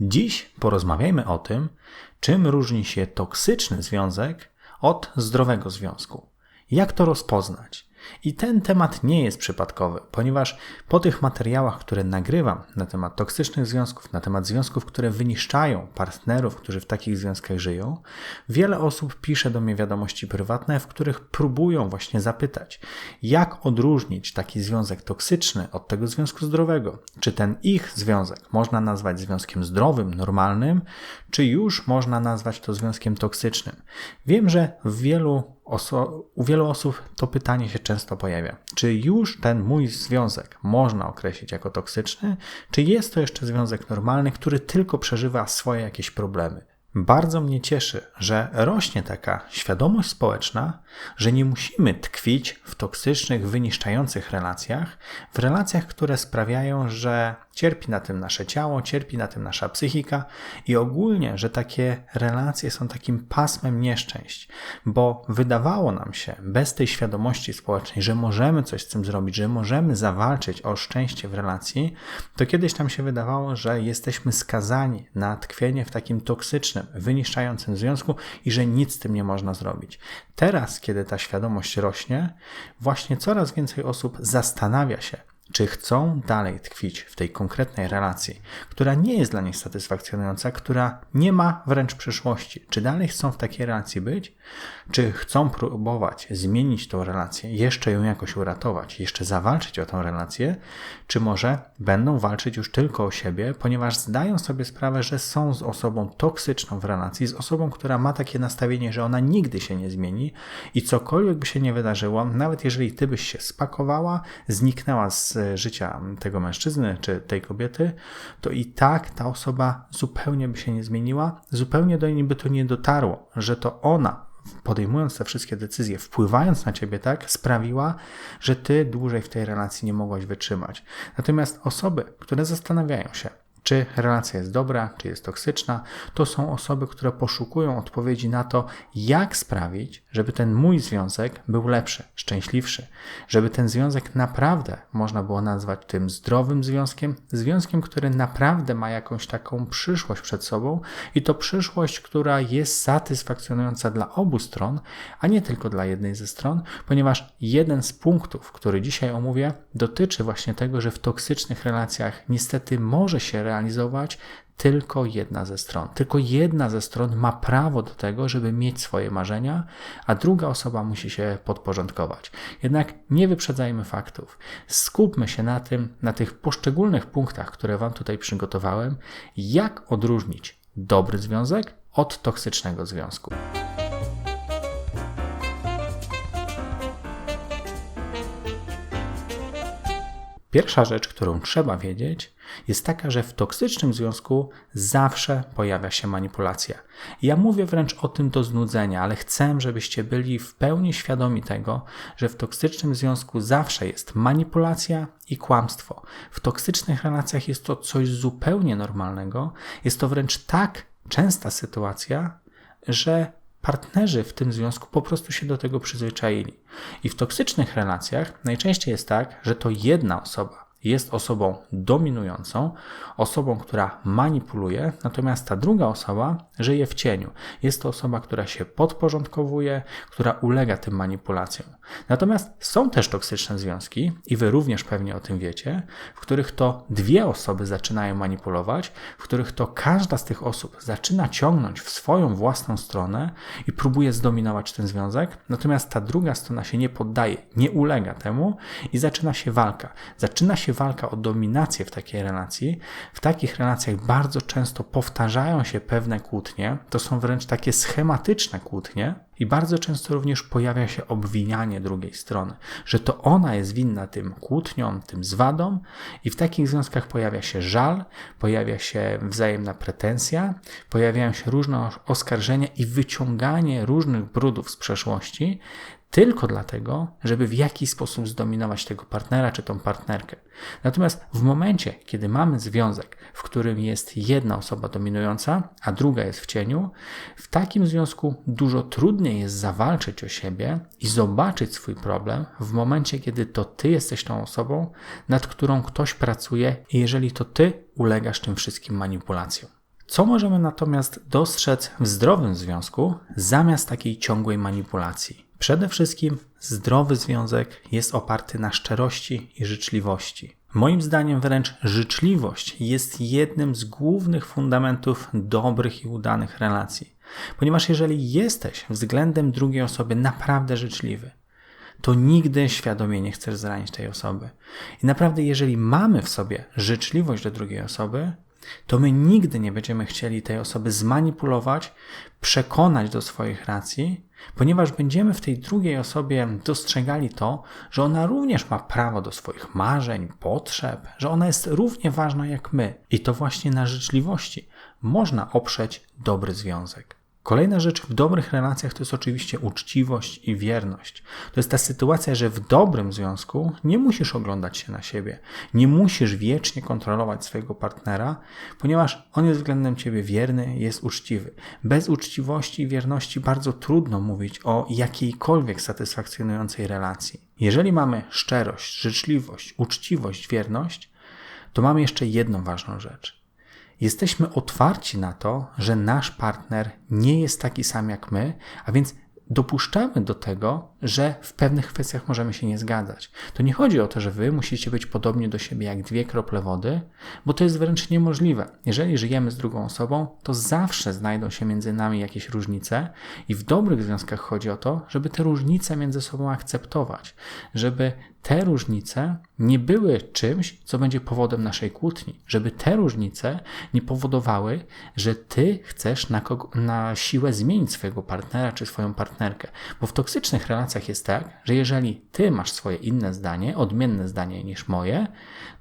Dziś porozmawiajmy o tym, czym różni się toksyczny związek od zdrowego związku. Jak to rozpoznać? I ten temat nie jest przypadkowy, ponieważ po tych materiałach, które nagrywam na temat toksycznych związków, na temat związków, które wyniszczają partnerów, którzy w takich związkach żyją, wiele osób pisze do mnie wiadomości prywatne, w których próbują właśnie zapytać, jak odróżnić taki związek toksyczny od tego związku zdrowego. Czy ten ich związek można nazwać związkiem zdrowym, normalnym, czy już można nazwać to związkiem toksycznym. Wiem, że w wielu u wielu osób to pytanie się często pojawia. Czy już ten mój związek można określić jako toksyczny, czy jest to jeszcze związek normalny, który tylko przeżywa swoje jakieś problemy? Bardzo mnie cieszy, że rośnie taka świadomość społeczna, że nie musimy tkwić w toksycznych, wyniszczających relacjach, w relacjach, które sprawiają, że cierpi na tym nasze ciało, cierpi na tym nasza psychika i ogólnie, że takie relacje są takim pasmem nieszczęść, bo wydawało nam się bez tej świadomości społecznej, że możemy coś z tym zrobić, że możemy zawalczyć o szczęście w relacji, to kiedyś nam się wydawało, że jesteśmy skazani na tkwienie w takim toksycznym, wyniszczającym związku i że nic z tym nie można zrobić. Teraz, kiedy ta świadomość rośnie, właśnie coraz więcej osób zastanawia się, czy chcą dalej tkwić w tej konkretnej relacji, która nie jest dla nich satysfakcjonująca, która nie ma wręcz przyszłości. Czy dalej chcą w takiej relacji być, czy chcą próbować zmienić tą relację, jeszcze ją jakoś uratować, jeszcze zawalczyć o tą relację, czy może będą walczyć już tylko o siebie, ponieważ zdają sobie sprawę, że są z osobą toksyczną w relacji, z osobą, która ma takie nastawienie, że ona nigdy się nie zmieni i cokolwiek by się nie wydarzyło, nawet jeżeli ty byś się spakowała, zniknęła z życia tego mężczyzny czy tej kobiety, to i tak ta osoba zupełnie by się nie zmieniła, zupełnie do niej by to nie dotarło, że to ona podejmując te wszystkie decyzje, wpływając na ciebie, tak, sprawiła, że ty dłużej w tej relacji nie mogłaś wytrzymać. Natomiast osoby, które zastanawiają się, czy relacja jest dobra, czy jest toksyczna, to są osoby, które poszukują odpowiedzi na to, jak sprawić, żeby ten mój związek był lepszy, szczęśliwszy, żeby ten związek naprawdę można było nazwać tym zdrowym związkiem, związkiem, który naprawdę ma jakąś taką przyszłość przed sobą i to przyszłość, która jest satysfakcjonująca dla obu stron, a nie tylko dla jednej ze stron, ponieważ jeden z punktów, który dzisiaj omówię, dotyczy właśnie tego, że w toksycznych relacjach niestety może się realizować tylko jedna ze stron. Tylko jedna ze stron ma prawo do tego, żeby mieć swoje marzenia, a druga osoba musi się podporządkować. Jednak nie wyprzedzajmy faktów. Skupmy się na tym, na tych poszczególnych punktach, które Wam tutaj przygotowałem, jak odróżnić dobry związek od toksycznego związku. Pierwsza rzecz, którą trzeba wiedzieć, jest taka, że w toksycznym związku zawsze pojawia się manipulacja. Ja mówię wręcz o tym do znudzenia, ale chcę, żebyście byli w pełni świadomi tego, że w toksycznym związku zawsze jest manipulacja i kłamstwo. W toksycznych relacjach jest to coś zupełnie normalnego, jest to wręcz tak częsta sytuacja, że partnerzy w tym związku po prostu się do tego przyzwyczaili. I w toksycznych relacjach najczęściej jest tak, że to jedna osoba jest osobą dominującą, osobą, która manipuluje, natomiast ta druga osoba żyje w cieniu. Jest to osoba, która się podporządkowuje, która ulega tym manipulacjom. Natomiast są też toksyczne związki, i wy również pewnie o tym wiecie, w których to dwie osoby zaczynają manipulować, w których to każda z tych osób zaczyna ciągnąć w swoją własną stronę i próbuje zdominować ten związek, natomiast ta druga strona się nie poddaje, nie ulega temu i zaczyna się walka. Zaczyna się walka o dominację w takiej relacji. W takich relacjach bardzo często powtarzają się pewne kłótnie, to są wręcz takie schematyczne kłótnie, i bardzo często również pojawia się obwinianie drugiej strony, że to ona jest winna tym kłótniom, tym zwadom, i w takich związkach pojawia się żal, pojawia się wzajemna pretensja, pojawiają się różne oskarżenia i wyciąganie różnych brudów z przeszłości, tylko dlatego, żeby w jakiś sposób zdominować tego partnera czy tą partnerkę. Natomiast w momencie, kiedy mamy związek, w którym jest jedna osoba dominująca, a druga jest w cieniu, w takim związku dużo trudniej jest zawalczyć o siebie i zobaczyć swój problem w momencie, kiedy to ty jesteś tą osobą, nad którą ktoś pracuje i jeżeli to ty ulegasz tym wszystkim manipulacjom. Co możemy natomiast dostrzec w zdrowym związku zamiast takiej ciągłej manipulacji? Przede wszystkim zdrowy związek jest oparty na szczerości i życzliwości. Moim zdaniem wręcz życzliwość jest jednym z głównych fundamentów dobrych i udanych relacji. Ponieważ jeżeli jesteś względem drugiej osoby naprawdę życzliwy, to nigdy świadomie nie chcesz zranić tej osoby. I naprawdę, jeżeli mamy w sobie życzliwość do drugiej osoby, to my nigdy nie będziemy chcieli tej osoby zmanipulować, przekonać do swoich racji, ponieważ będziemy w tej drugiej osobie dostrzegali to, że ona również ma prawo do swoich marzeń, potrzeb, że ona jest równie ważna jak my. I to właśnie na życzliwości można oprzeć dobry związek. Kolejna rzecz w dobrych relacjach to jest oczywiście uczciwość i wierność. To jest ta sytuacja, że w dobrym związku nie musisz oglądać się na siebie, nie musisz wiecznie kontrolować swojego partnera, ponieważ on jest względem ciebie wierny, jest uczciwy. Bez uczciwości i wierności bardzo trudno mówić o jakiejkolwiek satysfakcjonującej relacji. Jeżeli mamy szczerość, życzliwość, uczciwość, wierność, to mamy jeszcze jedną ważną rzecz jesteśmy otwarci na to, że nasz partner nie jest taki sam jak my, a więc dopuszczamy do tego, że w pewnych kwestiach możemy się nie zgadzać. To nie chodzi o to, że wy musicie być podobni do siebie jak dwie krople wody, bo to jest wręcz niemożliwe. Jeżeli żyjemy z drugą osobą, to zawsze znajdą się między nami jakieś różnice i w dobrych związkach chodzi o to, żeby te różnice między sobą akceptować, żeby te różnice nie były czymś, co będzie powodem naszej kłótni, żeby te różnice nie powodowały, że ty chcesz na, na siłę zmienić swojego partnera czy swoją partnerkę. Bo w toksycznych relacjach jest tak, że jeżeli ty masz swoje inne zdanie, odmienne zdanie niż moje,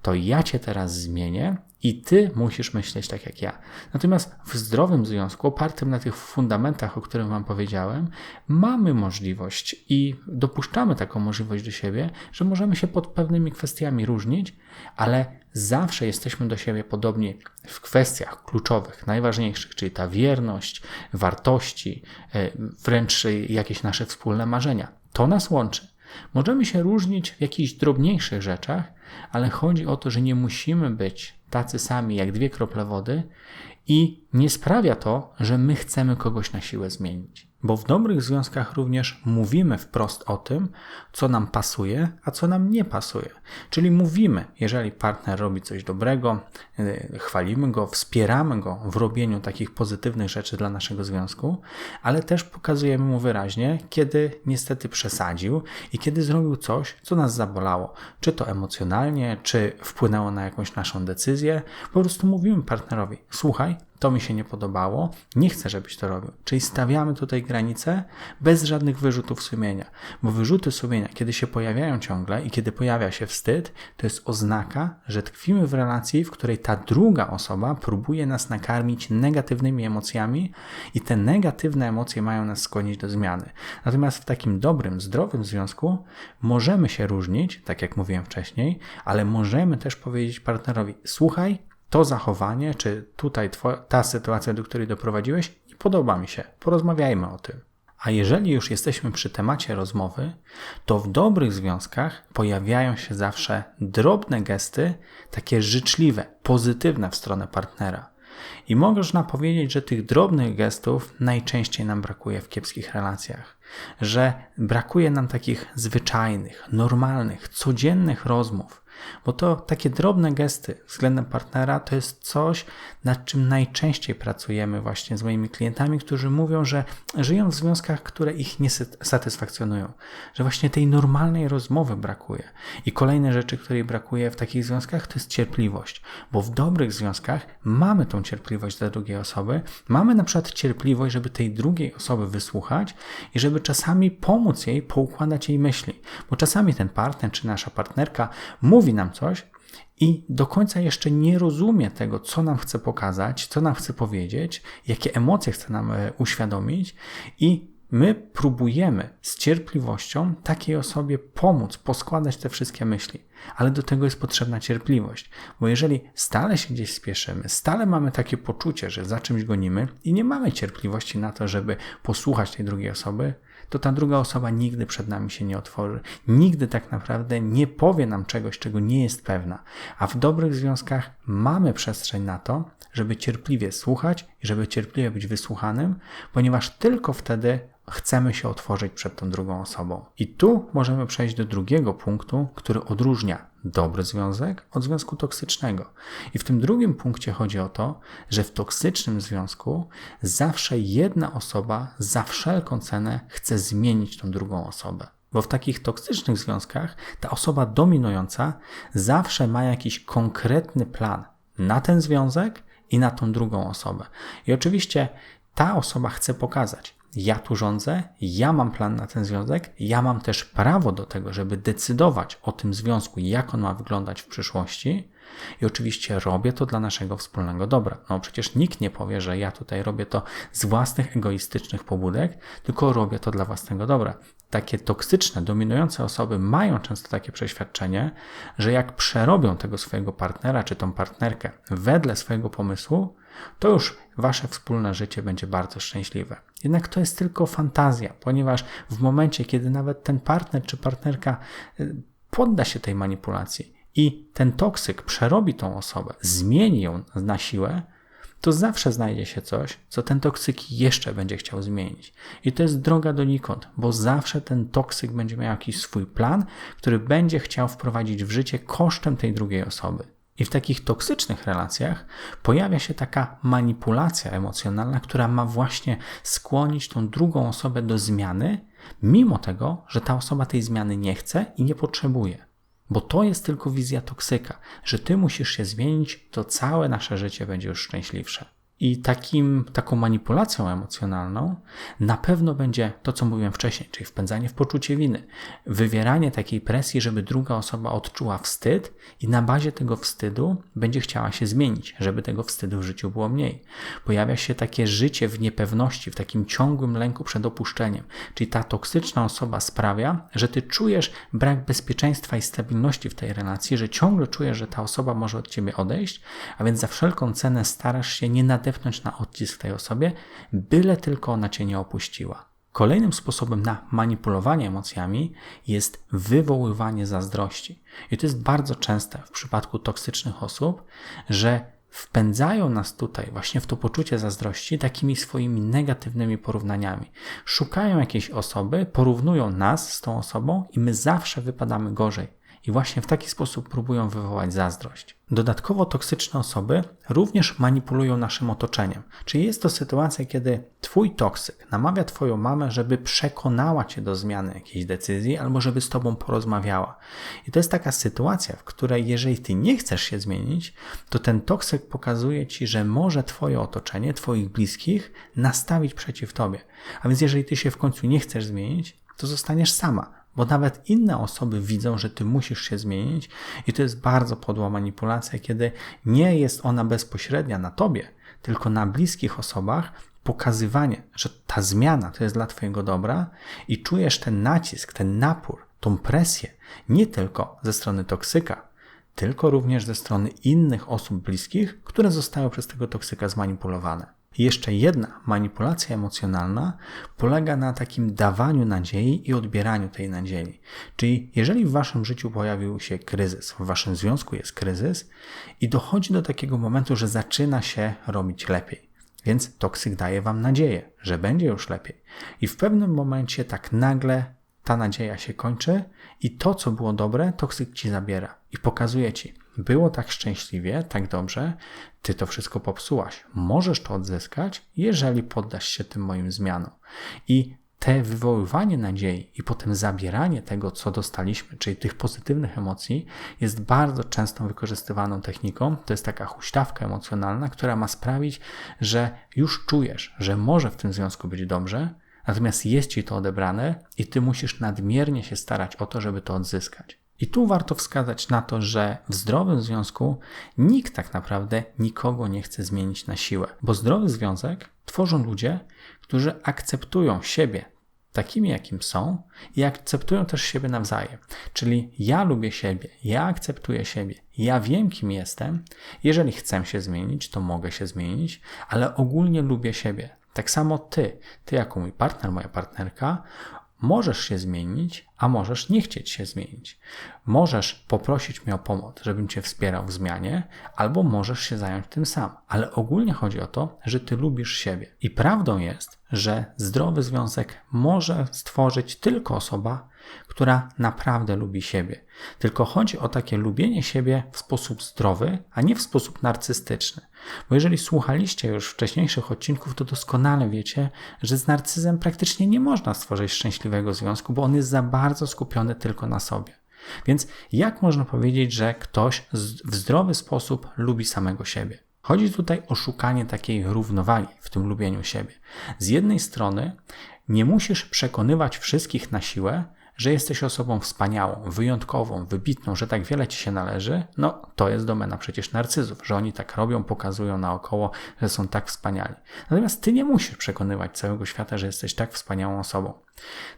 to ja cię teraz zmienię i ty musisz myśleć tak jak ja. Natomiast w zdrowym związku, opartym na tych fundamentach, o których Wam powiedziałem, mamy możliwość i dopuszczamy taką możliwość do siebie, że możemy się pod pewnymi kwestiami różnić, ale zawsze jesteśmy do siebie podobni w kwestiach kluczowych, najważniejszych, czyli ta wierność, wartości, e, wręcz jakieś nasze wspólne marzenia. To nas łączy. Możemy się różnić w jakichś drobniejszych rzeczach, ale chodzi o to, że nie musimy być tacy sami jak dwie krople wody i nie sprawia to, że my chcemy kogoś na siłę zmienić. Bo w dobrych związkach również mówimy wprost o tym, co nam pasuje, a co nam nie pasuje. Czyli mówimy, jeżeli partner robi coś dobrego, y, chwalimy go, wspieramy go w robieniu takich pozytywnych rzeczy dla naszego związku, ale też pokazujemy mu wyraźnie, kiedy niestety przesadził i kiedy zrobił coś, co nas zabolało. Czy to emocjonalnie, czy wpłynęło na jakąś naszą decyzję. Po prostu mówimy partnerowi: Słuchaj, to mi się nie podobało, nie chcę, żebyś to robił. Czyli stawiamy tutaj granice bez żadnych wyrzutów sumienia, bo wyrzuty sumienia, kiedy się pojawiają ciągle i kiedy pojawia się wstyd, to jest oznaka, że tkwimy w relacji, w której ta druga osoba próbuje nas nakarmić negatywnymi emocjami i te negatywne emocje mają nas skłonić do zmiany. Natomiast w takim dobrym, zdrowym związku możemy się różnić, tak jak mówiłem wcześniej, ale możemy też powiedzieć partnerowi: Słuchaj, to zachowanie, czy tutaj ta sytuacja, do której doprowadziłeś, nie podoba mi się. Porozmawiajmy o tym. A jeżeli już jesteśmy przy temacie rozmowy, to w dobrych związkach pojawiają się zawsze drobne gesty, takie życzliwe, pozytywne w stronę partnera. I można powiedzieć, że tych drobnych gestów najczęściej nam brakuje w kiepskich relacjach, że brakuje nam takich zwyczajnych, normalnych, codziennych rozmów, bo to takie drobne gesty względem partnera to jest coś, nad czym najczęściej pracujemy właśnie z moimi klientami, którzy mówią, że żyją w związkach, które ich nie satysfakcjonują, że właśnie tej normalnej rozmowy brakuje. I kolejne rzeczy, której brakuje w takich związkach, to jest cierpliwość, bo w dobrych związkach mamy tą cierpliwość dla drugiej osoby, mamy na przykład cierpliwość, żeby tej drugiej osoby wysłuchać i żeby czasami pomóc jej poukładać jej myśli, bo czasami ten partner czy nasza partnerka mówi nam coś, i do końca jeszcze nie rozumie tego, co nam chce pokazać, co nam chce powiedzieć, jakie emocje chce nam e, uświadomić, i my próbujemy z cierpliwością takiej osobie pomóc, poskładać te wszystkie myśli. Ale do tego jest potrzebna cierpliwość, bo jeżeli stale się gdzieś spieszymy, stale mamy takie poczucie, że za czymś gonimy i nie mamy cierpliwości na to, żeby posłuchać tej drugiej osoby, to ta druga osoba nigdy przed nami się nie otworzy. Nigdy tak naprawdę nie powie nam czegoś, czego nie jest pewna. A w dobrych związkach mamy przestrzeń na to, żeby cierpliwie słuchać i żeby cierpliwie być wysłuchanym, ponieważ tylko wtedy chcemy się otworzyć przed tą drugą osobą. I tu możemy przejść do drugiego punktu, który odróżnia dobry związek od związku toksycznego. I w tym drugim punkcie chodzi o to, że w toksycznym związku zawsze jedna osoba za wszelką cenę chce zmienić tą drugą osobę. Bo w takich toksycznych związkach ta osoba dominująca zawsze ma jakiś konkretny plan na ten związek i na tą drugą osobę. I oczywiście ta osoba chce pokazać, ja tu rządzę, ja mam plan na ten związek, ja mam też prawo do tego, żeby decydować o tym związku, jak on ma wyglądać w przyszłości. I oczywiście robię to dla naszego wspólnego dobra. No przecież nikt nie powie, że ja tutaj robię to z własnych egoistycznych pobudek, tylko robię to dla własnego dobra. Takie toksyczne, dominujące osoby mają często takie przeświadczenie, że jak przerobią tego swojego partnera czy tą partnerkę wedle swojego pomysłu, to już wasze wspólne życie będzie bardzo szczęśliwe. Jednak to jest tylko fantazja, ponieważ w momencie, kiedy nawet ten partner czy partnerka y, podda się tej manipulacji i ten toksyk przerobi tą osobę, zmieni ją na siłę, to zawsze znajdzie się coś, co ten toksyk jeszcze będzie chciał zmienić. I to jest droga donikąd, bo zawsze ten toksyk będzie miał jakiś swój plan, który będzie chciał wprowadzić w życie kosztem tej drugiej osoby. I w takich toksycznych relacjach pojawia się taka manipulacja emocjonalna, która ma właśnie skłonić tą drugą osobę do zmiany, mimo tego, że ta osoba tej zmiany nie chce i nie potrzebuje. Bo to jest tylko wizja toksyka, że ty musisz się zmienić, to całe nasze życie będzie już szczęśliwsze. I takim, taką manipulacją emocjonalną na pewno będzie to, co mówiłem wcześniej, czyli wpędzanie w poczucie winy, wywieranie takiej presji, żeby druga osoba odczuła wstyd i na bazie tego wstydu będzie chciała się zmienić, żeby tego wstydu w życiu było mniej. Pojawia się takie życie w niepewności, w takim ciągłym lęku przed opuszczeniem, czyli ta toksyczna osoba sprawia, że ty czujesz brak bezpieczeństwa i stabilności w tej relacji, że ciągle czujesz, że ta osoba może od ciebie odejść, a więc za wszelką cenę starasz się nie nad nadepnąć na odcisk tej osobie, byle tylko ona cię nie opuściła. Kolejnym sposobem na manipulowanie emocjami jest wywoływanie zazdrości. I to jest bardzo częste w przypadku toksycznych osób, że wpędzają nas tutaj właśnie w to poczucie zazdrości takimi swoimi negatywnymi porównaniami. Szukają jakiejś osoby, porównują nas z tą osobą i my zawsze wypadamy gorzej. I właśnie w taki sposób próbują wywołać zazdrość. Dodatkowo toksyczne osoby również manipulują naszym otoczeniem. Czyli jest to sytuacja, kiedy twój toksyk namawia twoją mamę, żeby przekonała cię do zmiany jakiejś decyzji albo żeby z tobą porozmawiała. I to jest taka sytuacja, w której jeżeli ty nie chcesz się zmienić, to ten toksyk pokazuje ci, że może twoje otoczenie, twoich bliskich nastawić przeciw tobie. A więc jeżeli ty się w końcu nie chcesz zmienić, to zostaniesz sama bo nawet inne osoby widzą, że ty musisz się zmienić, i to jest bardzo podła manipulacja, kiedy nie jest ona bezpośrednia na tobie, tylko na bliskich osobach, pokazywanie, że ta zmiana to jest dla Twojego dobra i czujesz ten nacisk, ten napór, tą presję, nie tylko ze strony toksyka, tylko również ze strony innych osób bliskich, które zostały przez tego toksyka zmanipulowane. Jeszcze jedna manipulacja emocjonalna polega na takim dawaniu nadziei i odbieraniu tej nadziei. Czyli jeżeli w waszym życiu pojawił się kryzys, w waszym związku jest kryzys i dochodzi do takiego momentu, że zaczyna się robić lepiej. Więc toksyk daje wam nadzieję, że będzie już lepiej. I w pewnym momencie tak nagle ta nadzieja się kończy i to, co było dobre, toksyk ci zabiera i pokazuje ci, było tak szczęśliwie, tak dobrze, ty to wszystko popsułaś. Możesz to odzyskać, jeżeli poddasz się tym moim zmianom. I te wywoływanie nadziei i potem zabieranie tego, co dostaliśmy, czyli tych pozytywnych emocji, jest bardzo często wykorzystywaną techniką. To jest taka huśtawka emocjonalna, która ma sprawić, że już czujesz, że może w tym związku być dobrze, natomiast jest ci to odebrane i ty musisz nadmiernie się starać o to, żeby to odzyskać. I tu warto wskazać na to, że w zdrowym związku nikt tak naprawdę nikogo nie chce zmienić na siłę, bo zdrowy związek tworzą ludzie, którzy akceptują siebie takimi, jakim są i akceptują też siebie nawzajem. Czyli ja lubię siebie, ja akceptuję siebie, ja wiem, kim jestem. Jeżeli chcę się zmienić, to mogę się zmienić, ale ogólnie lubię siebie Tak samo ty, ty jako mój partner, moja partnerka, możesz się zmienić, a możesz nie chcieć się zmienić. Możesz poprosić mnie o pomoc, żebym cię wspierał w zmianie, albo możesz się zająć tym sam. Ale ogólnie chodzi o to, że ty lubisz siebie. I prawdą jest, że zdrowy związek może stworzyć tylko osoba, która naprawdę lubi siebie. Tylko chodzi o takie lubienie siebie w sposób zdrowy, a nie w sposób narcystyczny. Bo jeżeli słuchaliście już wcześniejszych odcinków, to doskonale wiecie, że z narcyzem praktycznie nie można stworzyć szczęśliwego związku, bo on jest za bardzo skupiony tylko na sobie. Więc jak można powiedzieć, że ktoś w zdrowy sposób lubi samego siebie? Chodzi tutaj o szukanie takiej równowagi w tym lubieniu siebie. Z jednej strony nie musisz przekonywać wszystkich na siłę, że jesteś osobą wspaniałą, wyjątkową, wybitną, że tak wiele ci się należy, no to jest domena przecież narcyzów, że oni tak robią, pokazują naokoło, że są tak wspaniali. Natomiast ty nie musisz przekonywać całego świata, że jesteś tak wspaniałą osobą.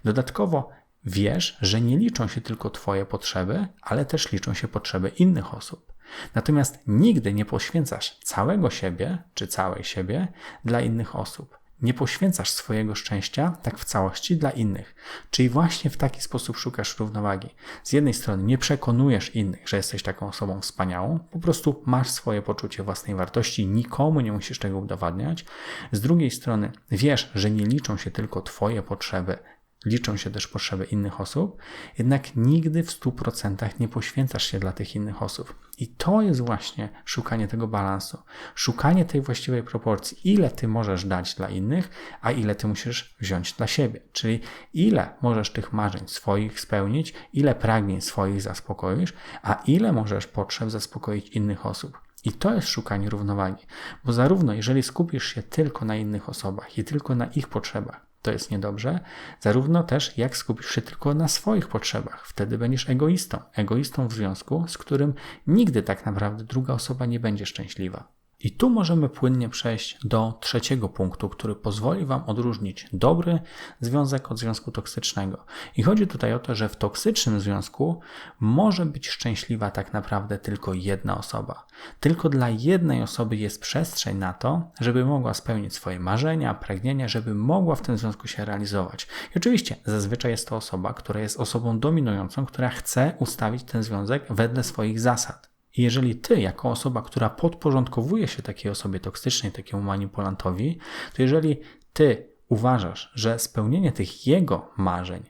Dodatkowo wiesz, że nie liczą się tylko twoje potrzeby, ale też liczą się potrzeby innych osób. Natomiast nigdy nie poświęcasz całego siebie czy całej siebie dla innych osób. Nie poświęcasz swojego szczęścia tak w całości dla innych. Czyli właśnie w taki sposób szukasz równowagi. Z jednej strony nie przekonujesz innych, że jesteś taką osobą wspaniałą, po prostu masz swoje poczucie własnej wartości, nikomu nie musisz tego udowadniać. Z drugiej strony wiesz, że nie liczą się tylko Twoje potrzeby, liczą się też potrzeby innych osób, jednak nigdy w 100% nie poświęcasz się dla tych innych osób. I to jest właśnie szukanie tego balansu, szukanie tej właściwej proporcji, ile ty możesz dać dla innych, a ile ty musisz wziąć dla siebie. Czyli ile możesz tych marzeń swoich spełnić, ile pragnień swoich zaspokoisz, a ile możesz potrzeb zaspokoić innych osób. I to jest szukanie równowagi, bo zarówno jeżeli skupisz się tylko na innych osobach i tylko na ich potrzebach, to jest niedobrze, zarówno też jak skupisz się tylko na swoich potrzebach. Wtedy będziesz egoistą. Egoistą w związku, z którym nigdy tak naprawdę druga osoba nie będzie szczęśliwa. I tu możemy płynnie przejść do trzeciego punktu, który pozwoli Wam odróżnić dobry związek od związku toksycznego. I chodzi tutaj o to, że w toksycznym związku może być szczęśliwa tak naprawdę tylko jedna osoba. Tylko dla jednej osoby jest przestrzeń na to, żeby mogła spełnić swoje marzenia, pragnienia, żeby mogła w tym związku się realizować. I oczywiście zazwyczaj jest to osoba, która jest osobą dominującą, która chce ustawić ten związek wedle swoich zasad. I jeżeli ty, jako osoba, która podporządkowuje się takiej osobie toksycznej, takiemu manipulantowi, to jeżeli ty uważasz, że spełnienie tych jego marzeń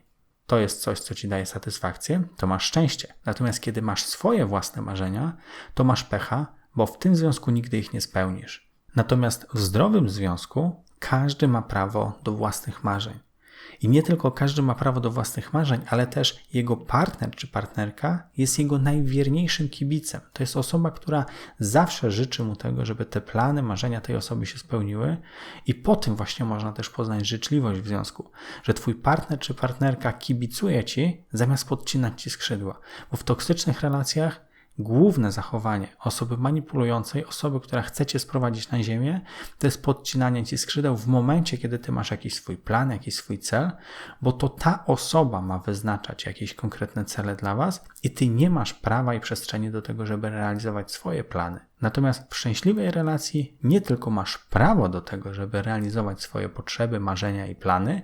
to jest coś, co ci daje satysfakcję, to masz szczęście. Natomiast kiedy masz swoje własne marzenia, to masz pecha, bo w tym związku nigdy ich nie spełnisz. Natomiast w zdrowym związku każdy ma prawo do własnych marzeń. I nie tylko każdy ma prawo do własnych marzeń, ale też jego partner czy partnerka jest jego najwierniejszym kibicem. To jest osoba, która zawsze życzy mu tego, żeby te plany, marzenia tej osoby się spełniły, i po tym właśnie można też poznać życzliwość w związku, że twój partner czy partnerka kibicuje ci zamiast podcinać ci skrzydła. Bo w toksycznych relacjach główne zachowanie osoby manipulującej, osoby, która chce cię sprowadzić na ziemię, to jest podcinanie ci skrzydeł w momencie, kiedy ty masz jakiś swój plan, jakiś swój cel, bo to ta osoba ma wyznaczać jakieś konkretne cele dla was i ty nie masz prawa i przestrzeni do tego, żeby realizować swoje plany. Natomiast w szczęśliwej relacji nie tylko masz prawo do tego, żeby realizować swoje potrzeby, marzenia i plany,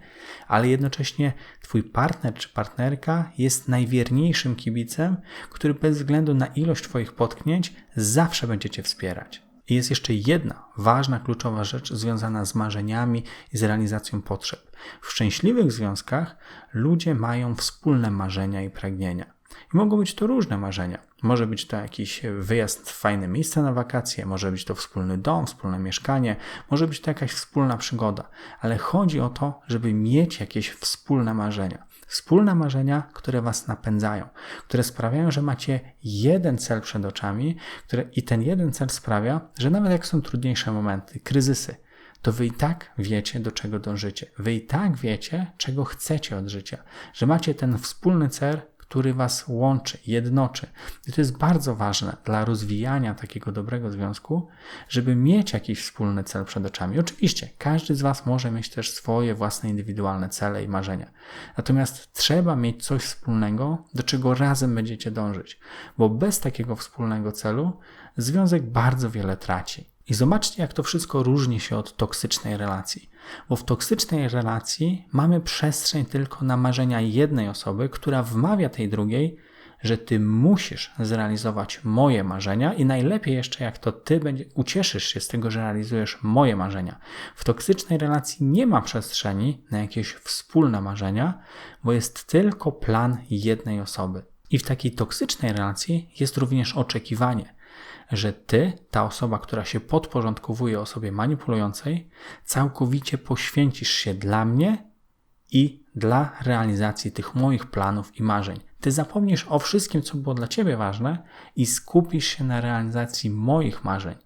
ale jednocześnie Twój partner czy partnerka jest najwierniejszym kibicem, który bez względu na ilość Twoich potknięć zawsze będzie Cię wspierać. I jest jeszcze jedna ważna, kluczowa rzecz związana z marzeniami i z realizacją potrzeb. W szczęśliwych związkach ludzie mają wspólne marzenia i pragnienia. I mogą być to różne marzenia. Może być to jakiś wyjazd w fajne miejsce na wakacje, może być to wspólny dom, wspólne mieszkanie, może być to jakaś wspólna przygoda, ale chodzi o to, żeby mieć jakieś wspólne marzenia. Wspólne marzenia, które Was napędzają, które sprawiają, że macie jeden cel przed oczami, które, i ten jeden cel sprawia, że nawet jak są trudniejsze momenty, kryzysy, to wy i tak wiecie, do czego dążycie. Wy i tak wiecie, czego chcecie od życia, że macie ten wspólny cel, który Was łączy, jednoczy. I to jest bardzo ważne dla rozwijania takiego dobrego związku, żeby mieć jakiś wspólny cel przed oczami. Oczywiście, każdy z Was może mieć też swoje własne indywidualne cele i marzenia. Natomiast trzeba mieć coś wspólnego, do czego razem będziecie dążyć, bo bez takiego wspólnego celu związek bardzo wiele traci. I zobaczcie, jak to wszystko różni się od toksycznej relacji. Bo w toksycznej relacji mamy przestrzeń tylko na marzenia jednej osoby, która wmawia tej drugiej, że ty musisz zrealizować moje marzenia i najlepiej jeszcze, jak to ty będzie, ucieszysz się z tego, że realizujesz moje marzenia. W toksycznej relacji nie ma przestrzeni na jakieś wspólne marzenia, bo jest tylko plan jednej osoby. I w takiej toksycznej relacji jest również oczekiwanie, że ty, ta osoba, która się podporządkowuje osobie manipulującej, całkowicie poświęcisz się dla mnie i dla realizacji tych moich planów i marzeń. Ty zapomnisz o wszystkim, co było dla ciebie ważne i skupisz się na realizacji moich marzeń.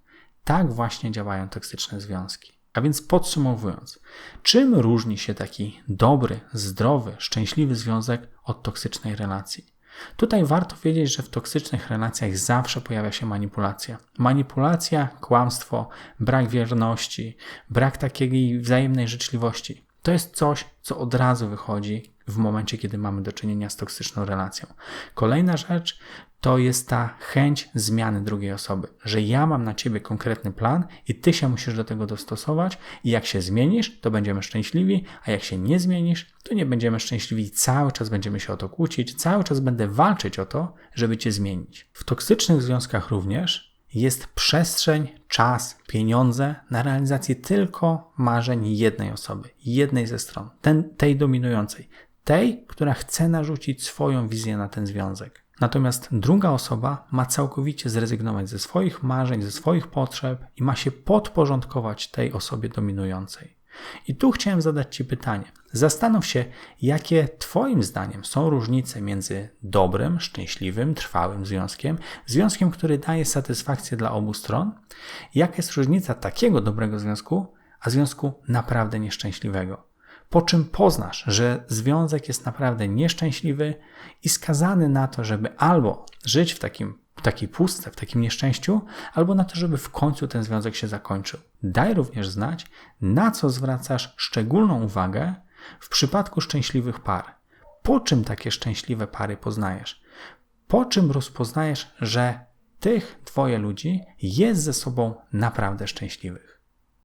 Tak właśnie działają toksyczne związki. A więc podsumowując, czym różni się taki dobry, zdrowy, szczęśliwy związek od toksycznej relacji? Tutaj warto wiedzieć, że w toksycznych relacjach zawsze pojawia się manipulacja. Manipulacja, kłamstwo, brak wierności, brak takiej wzajemnej życzliwości. To jest coś, co od razu wychodzi w momencie, kiedy mamy do czynienia z toksyczną relacją. Kolejna rzecz to jest ta chęć zmiany drugiej osoby, że ja mam na ciebie konkretny plan i ty się musisz do tego dostosować i jak się zmienisz, to będziemy szczęśliwi, a jak się nie zmienisz, to nie będziemy szczęśliwi, cały czas będziemy się o to kłócić, cały czas będę walczyć o to, żeby cię zmienić. W toksycznych związkach również jest przestrzeń, czas, pieniądze na realizację tylko marzeń jednej osoby, jednej ze stron, ten, tej dominującej, tej, która chce narzucić swoją wizję na ten związek. Natomiast druga osoba ma całkowicie zrezygnować ze swoich marzeń, ze swoich potrzeb i ma się podporządkować tej osobie dominującej. I tu chciałem zadać Ci pytanie. Zastanów się, jakie Twoim zdaniem są różnice między dobrym, szczęśliwym, trwałym związkiem, związkiem, który daje satysfakcję dla obu stron, jaka jest różnica takiego dobrego związku, a związku naprawdę nieszczęśliwego po czym poznasz, że związek jest naprawdę nieszczęśliwy i skazany na to, żeby albo żyć w takim takiej pustce, w takim nieszczęściu, albo na to, żeby w końcu ten związek się zakończył. Daj również znać, na co zwracasz szczególną uwagę w przypadku szczęśliwych par. Po czym takie szczęśliwe pary poznajesz? Po czym rozpoznajesz, że tych dwoje ludzi jest ze sobą naprawdę szczęśliwych?